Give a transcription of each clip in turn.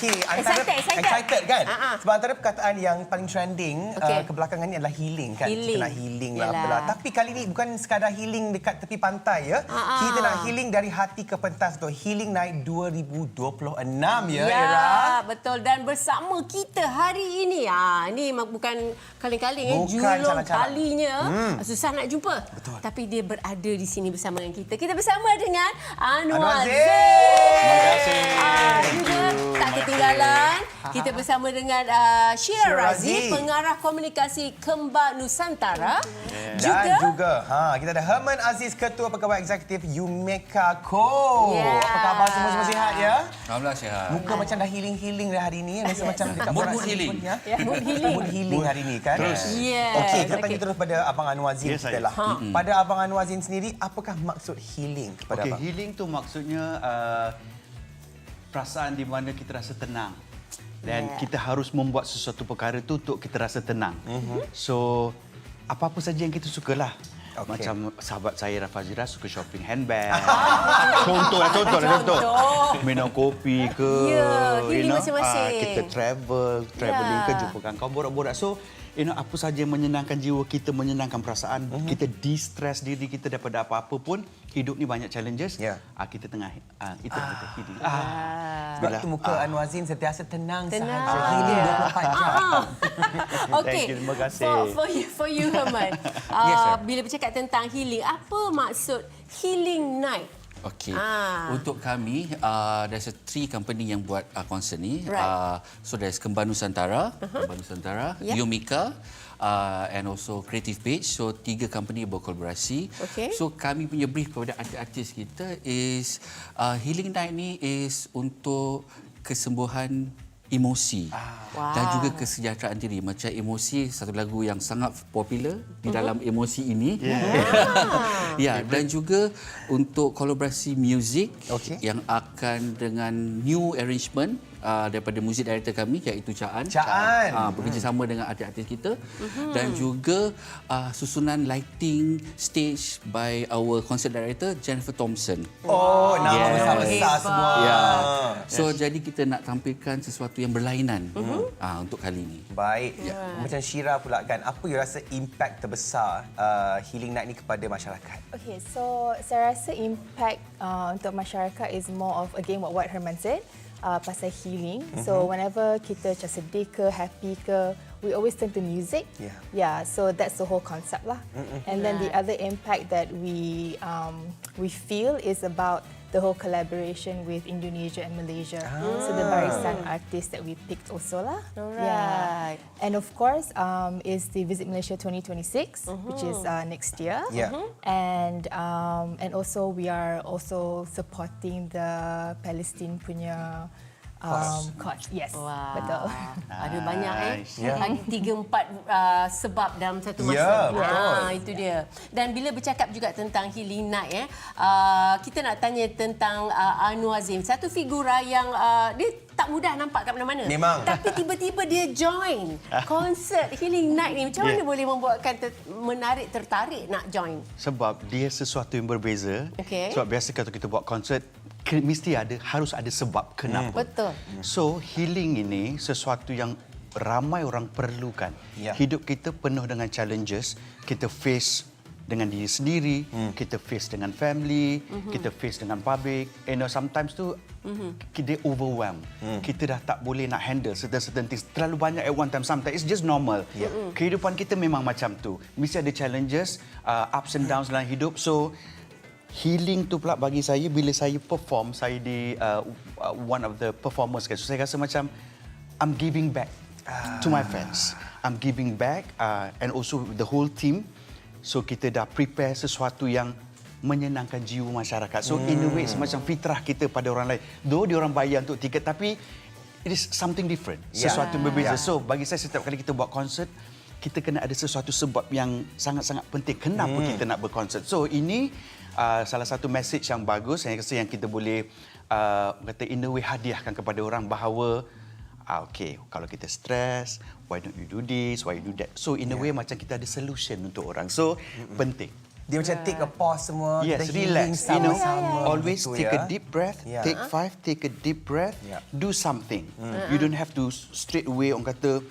Okey, antara Excited, excited. kan? Ah, ah. Sebab antara perkataan yang paling trending Okey. uh, kebelakangan ni adalah healing kan. Healing. Kita nak healing lah, bela. Tapi kali ni bukan sekadar healing dekat tepi pantai ya. Ah. Kita nak healing dari hati ke pentas untuk Healing Night 2026 ya, Ya, Era. betul dan bersama kita hari ini. Ah, ini bukan kaling-kaling eh, Bukan julung kalinya. Hmm. Susah nak jumpa. Betul. Tapi dia berada di sini bersama dengan kita. Kita bersama dengan Anwar Anwar Zain. Zain. Terima kasih. Ah, Thank juga you. Tak ketinggalan. Kita bersama dengan uh, Syira Razi, pengarah komunikasi Kembar Nusantara. Juga, Dan juga ha, kita ada Herman Aziz, Ketua Pegawai Eksekutif Umeka Co. Ya. Apa khabar semua? Semua sihat ya? Alhamdulillah sihat. Muka macam dah healing-healing dah hari ni. Rasa macam dekat Mood- healing. ya? Ya, mood healing. Mood healing hari ni kan? Terus. Yes, Okey, kita okey. tanya terus pada Abang Anwar Zin Yes, kita lah. Pada Abang Anwar Zin sendiri, apakah maksud healing kepada Okey, Abang? healing tu maksudnya uh, perasaan di mana kita rasa tenang. Dan Yeah. kita harus membuat sesuatu perkara tu untuk kita rasa tenang. So, apa-apa saja yang kita sukalah. Okey. Macam sahabat saya Rafa Zira suka shopping handbag. contoh lah, contoh lah, contoh. Contoh. Minum kopi ke. Ya, healing masing-masing. ah, kita travel, travelling ke, Ya. jumpa kawan kawan borak-borak. So, you know, apa saja yang menyenangkan jiwa kita, menyenangkan perasaan, kita de-stress diri kita daripada apa-apa pun. Hidup ni banyak challenges. Ya. Ah, kita tengah, ah, itu yang kita healing. Ah. Sebab Bila- tu muka Anwar Zin sentiasa tenang, Tenang. sahaja. Healing 24 jam. Ah. Okey. Thank you, terima kasih. For, for you, for you Herman. Uh, Yes, sir. bila bercakap tentang healing, apa maksud healing night? Okey. Ah. Untuk kami, uh, there's a three company yang buat uh, konsert ni. Right. Uh, so there's Kembar Nusantara, Kembar Nusantara, Yeah. Yumika, uh, and also Creative Page. So tiga company berkolaborasi. Okey. So kami punya brief kepada artis-artis kita is uh, Healing Night ni is untuk kesembuhan emosi Wow. dan juga kesejahteraan diri macam emosi satu lagu yang sangat popular di dalam emosi ini ya dan juga untuk kolaborasi muzik Okey. yang akan dengan new arrangement uh, daripada muzik director kami iaitu Caan. Caan. Uh, bekerjasama dengan artis-artis kita dan juga uh, susunan lighting stage by our concert director Jennifer Thompson. Oh, nama Yes. besar-besar semua. Ya. So jadi kita nak tampilkan sesuatu yang berlainan uh, untuk kali ini. Baik. Macam Syira pula kan, apa you rasa impact terbesar uh, Healing Night ni kepada masyarakat? Okay, so saya rasa impact uh, untuk masyarakat is more of again what, what Herman said uh, pasal healing. So whenever kita macam sedih ke, happy ke, we always turn to music. Yeah. Yeah. So that's the whole concept lah. And then the other impact that we um, we feel is about the whole collaboration with Indonesia and Malaysia. So the barisan artists that we picked also lah. Alright. Yeah. And of course, um, is the Visit Malaysia 2026, which is uh, next year. Yeah. And um, and also we are also supporting the Palestine punya um, cause. Yes, Wow. betul. Ada banyak eh. Ya. Ada tiga empat uh, sebab dalam satu masa. Ya, betul. Ah, itu dia. Dan bila bercakap juga tentang healing night eh, uh, kita nak tanya tentang uh, Anwar Zim. Satu figura yang uh, dia tak mudah nampak kat mana-mana. Memang. Tapi tiba-tiba dia join konsert healing night ni. Macam mana Yeah. boleh membuatkan ter- menarik tertarik nak join? Sebab dia sesuatu yang berbeza. Okey. Sebab biasa kalau kita buat konsert, ke- mesti ada harus ada sebab kenapa. Betul. So healing ini sesuatu yang ramai orang perlukan. Ya. Hidup kita penuh dengan challenges. Kita face dengan diri sendiri, Hmm. kita face dengan family, Mhm. kita face dengan public. You know sometimes tu kita overwhelm. Hmm. Kita dah tak boleh nak handle certain certain things terlalu banyak at one time. Sometimes it's just normal. Ya. Kehidupan kita memang macam tu. Mesti ada challenges, uh, ups and downs dalam hidup. So healing tu pula bagi saya bila saya perform saya di uh, uh, one of the performers kan. So saya rasa macam I'm giving back to my fans. I'm giving back uh, and also the whole team. So kita dah prepare sesuatu yang menyenangkan jiwa masyarakat. So in a way semacam fitrah kita pada orang lain. Though dia orang bayar untuk tiket tapi it is something different. Sesuatu yang berbeza. So bagi saya setiap kali kita buat konsert kita kena ada sesuatu sebab yang sangat-sangat penting kenapa Hmm. kita nak berkonsert. So ini uh, salah satu message yang bagus saya rasa yang kita boleh uh, kata in a way hadiahkan kepada orang bahawa ah, okay kalau kita stres why don't you do this why you do that. So in a way macam kita ada solution untuk orang. So penting. Dia macam take a pause semua. Yes, kita healing relax. You know, sama-sama. always gitu take ya. a deep breath. Yeah. Take five, take a deep breath. Yeah. Do something. You don't have to straight away orang kata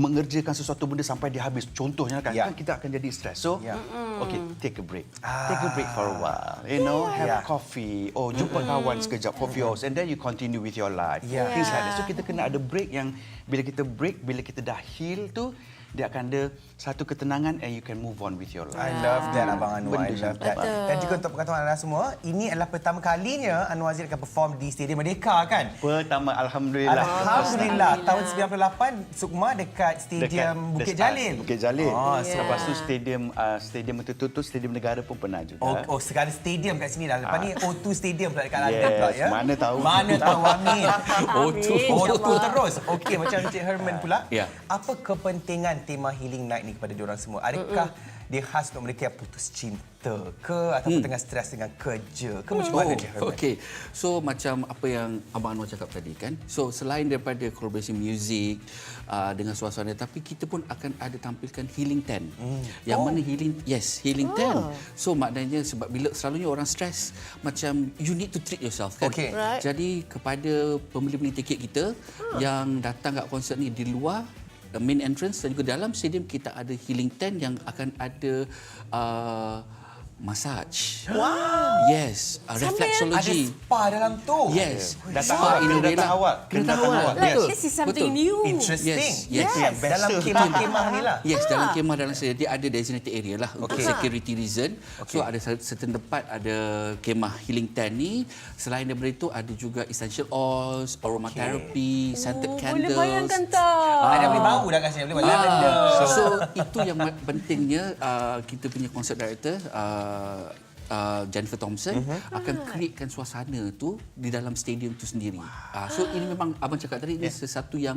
mengerjakan sesuatu benda sampai dia habis. Contohnya kan, Yeah. kan kita akan jadi stres. So, Yeah. okay, take a break. Take a break for a while. You know, have Yeah. coffee or jumpa kawan sekejap for few hours and then you continue with your life. Yeah. Things like that. So kita kena ada break yang bila kita break, bila kita dah heal tu, dia akan ada satu ketenangan and you can move on with your life. I love that Abang Anwar. I Benda love that. Betul. Dan juga untuk pengetahuan anda semua, ini adalah pertama kalinya Anwar Aziz akan perform di Stadium Merdeka kan? Pertama, Alhamdulillah. Alhamdulillah. Tahun 98, Sukma dekat Stadium Dekat Bukit Jalil. Bukit Jalil. Oh, Oh, Lepas tu stadium uh, stadium itu tutup, stadium negara pun pernah juga. Oh, oh segala stadium kat sini dah. Lepas ni O2 Stadium pula dekat London Yes, pula ya. mana tahu. Mana tahu amin. Amin, O2 insyaAllah. terus. Okey macam Encik Herman pula. Ya. Apa kepentingan tema Healing Night ni kepada diorang semua? Adakah dia khas untuk mereka yang putus cinta ke ataupun tengah stres dengan kerja ke macam mana? Oh, Okey. So macam apa yang Abang Anwar cakap tadi kan. So selain daripada collaboration music uh, dengan suasana tapi kita pun akan ada tampilkan healing tent. Hmm. Yang Oh. mana healing yes, healing tent. So maknanya sebab bila selalunya orang stres macam you need to treat yourself kan. Okey. Right. Jadi kepada pembeli-pembeli tiket kita yang datang kat konsert ni di luar main entrance dan juga dalam stadium kita ada healing tent yang akan ada uh, massage. Wow. Yes, uh, Ada reflexology. spa dalam tu. Yes. Datang Spa awal, in a kena lah. awal. Kena. Like, Betul. this is something Betul. new. Interesting. Yes, yes. Best Dalam tu. kemah-kemah ni lah. Yes, dalam kemah dalam saya dia ada designated area lah untuk Okey. security reason. So ada cer- certain tempat ada kemah healing tent ni. Selain daripada itu ada juga essential oils, aromatherapy, scented Oh, candles. boleh bayangkan tak? Ada boleh bau dah kat sini. Boleh bau lavender. Ah, so itu yang pentingnya uh, kita punya concert director uh, uh, Jennifer Thompson uh-huh. akan createkan suasana tu di dalam stadium tu sendiri. Uh, so ini memang abang cakap tadi ini sesuatu yang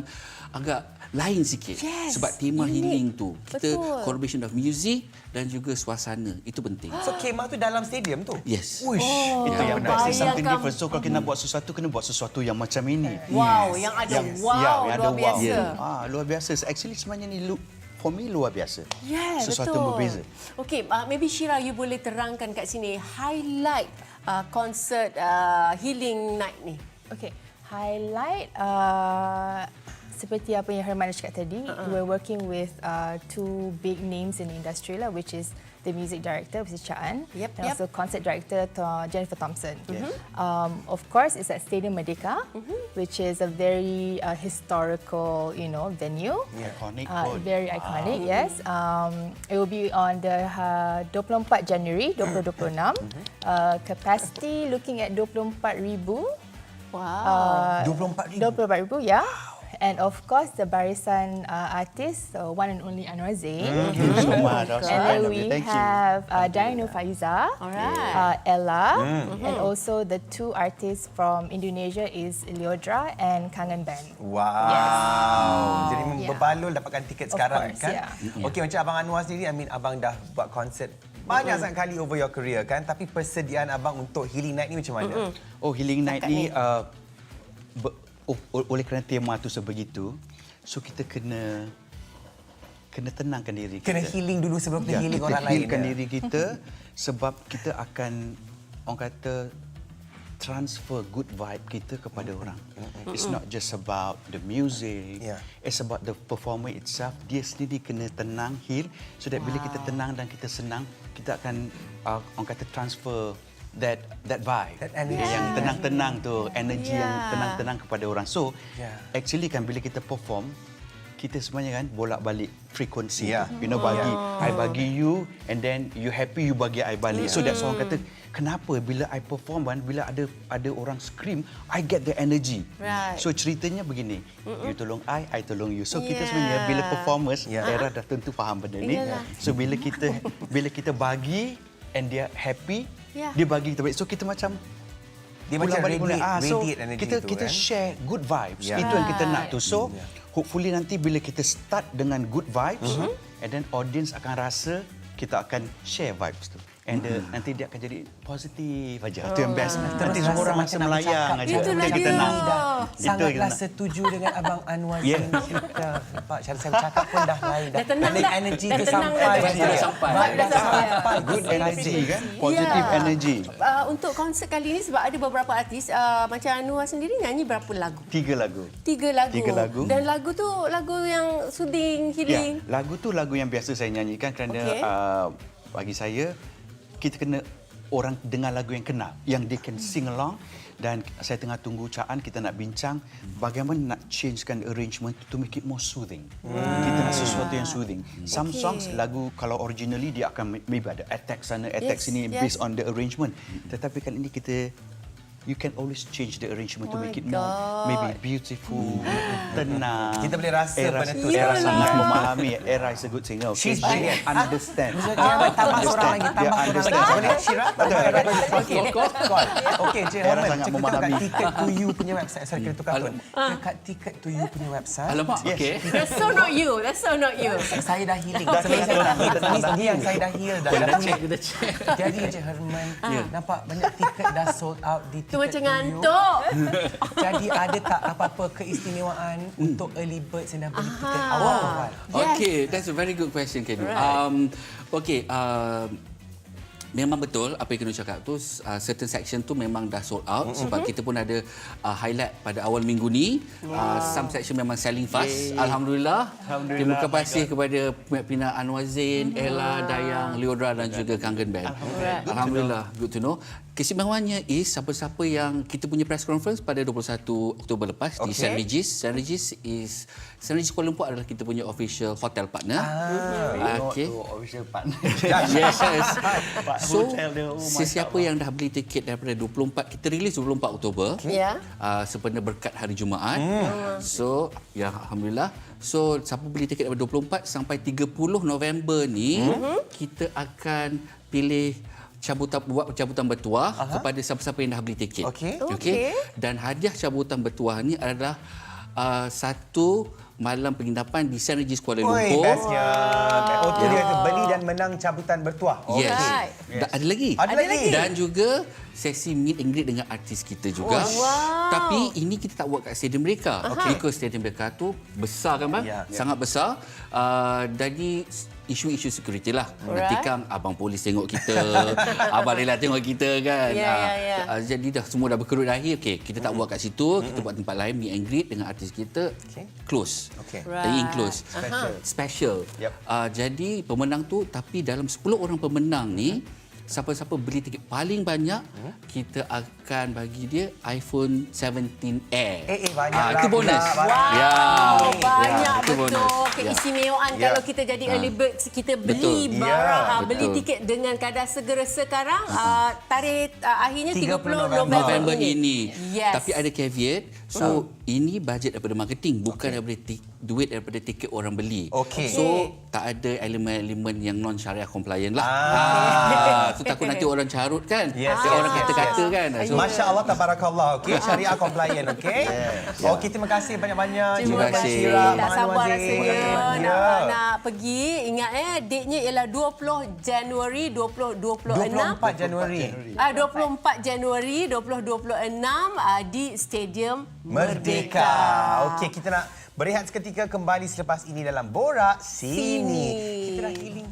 agak lain sikit Yes, sebab tema unique. healing tu kita Betul. collaboration of music dan juga suasana itu penting. So kemah tu dalam stadium tu? Yes. Uish. Itu yang Oh. It's something different. So kalau kita nak buat sesuatu, kena buat sesuatu yang macam ini. Wow, yang ada wow, Ya, yang ada luar biasa. wow. Ah, luar biasa. So, Actually sebenarnya ni look me luar biasa. Yeah, Sesuatu betul. yang berbeza. Okey, uh, maybe Shira you boleh terangkan kat sini highlight uh, konsert uh, Healing Night ni. Okay, highlight uh, seperti apa yang Herman cakap tadi, uh-uh. we're working with uh, two big names in the industry lah, which is the music director, which is Chaan, Yep, and yep. also concert director Jennifer Thompson. Um, of course, it's at Stadium Merdeka, which is a very uh, historical, you know, venue. Iconic Uh, very iconic, yes. Um, it will be on the uh, 24 January 2026. Uh, capacity looking at 24,000. Wow. Uh, 24,000? 24,000, ya. And of course, the barisan uh, artist, uh, one and only Anwar Zain. Thank you so much. And kind then of we. Thank you. have uh, Dino Faiza, Alright. uh, Ella, and also the two artists from Indonesia is Leodra and Kangen Band. Wow. Jadi Yeah. berbaloi dapatkan tiket Of sekarang course, kan? yeah. Okey macam abang Anwar sendiri, I mean abang dah buat konsert banyak sangat kali over your career kan? Tapi persediaan abang untuk Healing Night ni macam mana? Oh, Healing Night ni ni. uh, ber, oh, oleh kerana tema tu sebegitu, so kita kena kena tenangkan diri kita. Kena healing dulu sebelum kita Ya, healing kita orang lain. healkan ya? diri kita sebab kita akan orang kata transfer good vibe kita kepada orang. It's not just about the music. Yeah. It's about the performer itself. Dia sendiri kena tenang, heal so that bila kita tenang dan kita senang, kita akan uh, orang kata transfer that that vibe. That energy. Yang tenang-tenang tu, energy yang Yeah. tenang-tenang kepada orang. So, Yeah. actually kan bila kita perform kita sebenarnya kan bolak-balik frekuensi. Yeah. You know bagi I bagi you and then you happy you bagi I balik. So that's orang kata kenapa bila I perform kan bila ada ada orang scream I get the energy. Right. So ceritanya begini. You tolong I, I tolong you. So kita Yeah. sebenarnya bila performers Yeah. Era dah tentu faham benda ni. Yalah. So bila kita bila kita bagi and dia happy Yeah. dia bagi kita balik. So kita macam Dia pulang macam balik radiate- pulang. Ah, so radiate energy kita tu, kita kan? share good vibes. Yeah. Itu yang kita nak tu. So Yeah. hopefully nanti bila kita start dengan good vibes Mhm. and then audience akan rasa kita akan share vibes tu. And the, nanti dia akan jadi positif aja. Itu yang best. Nanti Terus semua orang macam melayang aja. Itulah Itu kita dia. nak. Dah Itu sangatlah kita- setuju dengan Abang Anwar Yeah. Zain kita. Nampak cara saya bercakap pun dah lain. Dah tenang Balik dah. energy Dah tu tenang sampai. dah. Dah sampai. Vibe dah Dah sampai. sampai. Good energy kan? Positive Ya. energy. Uh, untuk konsert kali ini sebab ada beberapa artis uh, macam Anwar sendiri nyanyi berapa lagu? Tiga lagu. Tiga lagu. Tiga lagu. Dan lagu tu lagu yang soothing, Ya, healing. lagu tu lagu yang biasa saya nyanyikan kerana Okey. uh, bagi saya kita kena orang dengar lagu yang kenal, yang they can sing along dan saya tengah tunggu Caan kita nak bincang bagaimana nak changekan arrangement to make it more soothing. Kita nak sesuatu yang soothing. Some Okey. songs lagu kalau originally dia akan maybe ada attack sana, attack Yes, sini yes. based on the arrangement. Tetapi kali ini kita you can always change the arrangement to Oh make my it more God. maybe beautiful, tenang. Kita boleh rasa Era, benda tu Era sangat memahami. Era is a good singer. Okay? She's She brilliant. understand. Ah, tambah seorang lagi, Dia tambah seorang lagi. understand. Boleh Syirah? Okey, call. Okey, Encik Era Herman, sangat cakap memahami. kat Ticket to You punya website. Sorry, kita tukar pun. Ah. Dekat Ticket to You punya website. Alamak, okey. That's so not you. That's so not you. Saya dah healing. Dah Saya heal, dah heal, dah Ni heal. ni yang saya dah heal dah. Kita check, kita check. Jadi Encik Herman, nampak banyak tiket dah sold out di Tu macam ngantuk. Jadi ada tak apa-apa keistimewaan untuk early birds yang dah beli tiket awal-awal? Yes. Okay, that's a very good question, Kedu. Um, okay, uh, memang betul apa yang Kedu cakap tu, uh, certain section tu memang dah sold out mm-hmm. sebab kita pun ada uh, highlight pada awal minggu ni. Uh, some section memang selling fast. Alhamdulillah. Alhamdulillah, Terima kasih kepada pihak Anwar Zain, Ella, Dayang, Leodra dan juga Kangen Band. Alhamdulillah. Alhamdulillah, good to know. Keistimewaannya is siapa-siapa yang kita punya press conference pada 21 Oktober lepas di Okay. St. Regis. St. Regis is St. Regis Kuala Lumpur adalah kita punya official hotel partner. Ah, okay. official partner. Yes, yes. So, oh, sesiapa yang dah beli tiket daripada 24, kita release 24 Oktober. Ya. Uh, sempena berkat hari Jumaat. So, ya Alhamdulillah. So, siapa beli tiket daripada 24 sampai 30 November ni, kita akan pilih cabutan buat cabutan bertuah kepada siapa-siapa yang dah beli tiket. Okey. Okey. Dan hadiah cabutan bertuah ni adalah uh, satu malam penginapan di St. Regis Kuala Oi, Lumpur. bestnya. Oh, tu dia beli dan menang cabutan bertuah. Oh, Yes. Alright. Da- ada lagi. Ada lagi? Dan juga sesi meet and greet dengan artis kita juga. Oh, wow. Tapi ini kita tak buat kat stadium mereka. Okay. Because stadium mereka tu besar kan bang? Ya. Sangat besar. Uh, jadi isu-isu security lah. Nanti Alright. kan abang polis tengok kita, abang rela tengok kita kan. Ya, Ah, ya, ya. ah, jadi dah semua dah berkerut dahi. Okey, kita tak buat kat situ. Kita buat tempat lain meet and greet dengan artis kita. Okey. Close. Okey. Right. In close. Special. Special. Yep. Uh, jadi pemenang tu tapi dalam 10 orang pemenang ni siapa-siapa beli tiket paling banyak kita akan bagi dia iPhone 17 Air. Eh, eh, banyak Ah, lah itu bonus. Wow, Ya. banyak Ya, betul bonus. Ya. keistimewaan Ya. kalau kita jadi early bird kita beli Betul. barang Ya, ah, beli betul. tiket dengan kadar segera sekarang ah, tarikh ah, akhirnya 30 30 November, November ini. Yes. Tapi ada caveat. So ini bajet daripada marketing bukan daripada ti- duit daripada tiket orang beli. Okey. So tak ada elemen-elemen yang non syariah compliant lah. Ah. Ah, tu takut nanti orang carut kan. Yes, yes, orang yes, kata-kata kan. So, Masya Allah, tabarakallah. Okey, syariah compliant, okey? Okey, terima kasih banyak-banyak. Terima Terima kasih. kasih. Syirah, Tak sabar rasanya nak, Ya. nak pergi. Ingat eh, date-nya ialah 20 Januari 2026. 24 Januari. Ah 24 Januari 2026 ah, di Stadium Merdeka. Merdeka. Okey, kita nak berehat seketika kembali selepas ini dalam Borak Sini. Sini. Kita dah hilang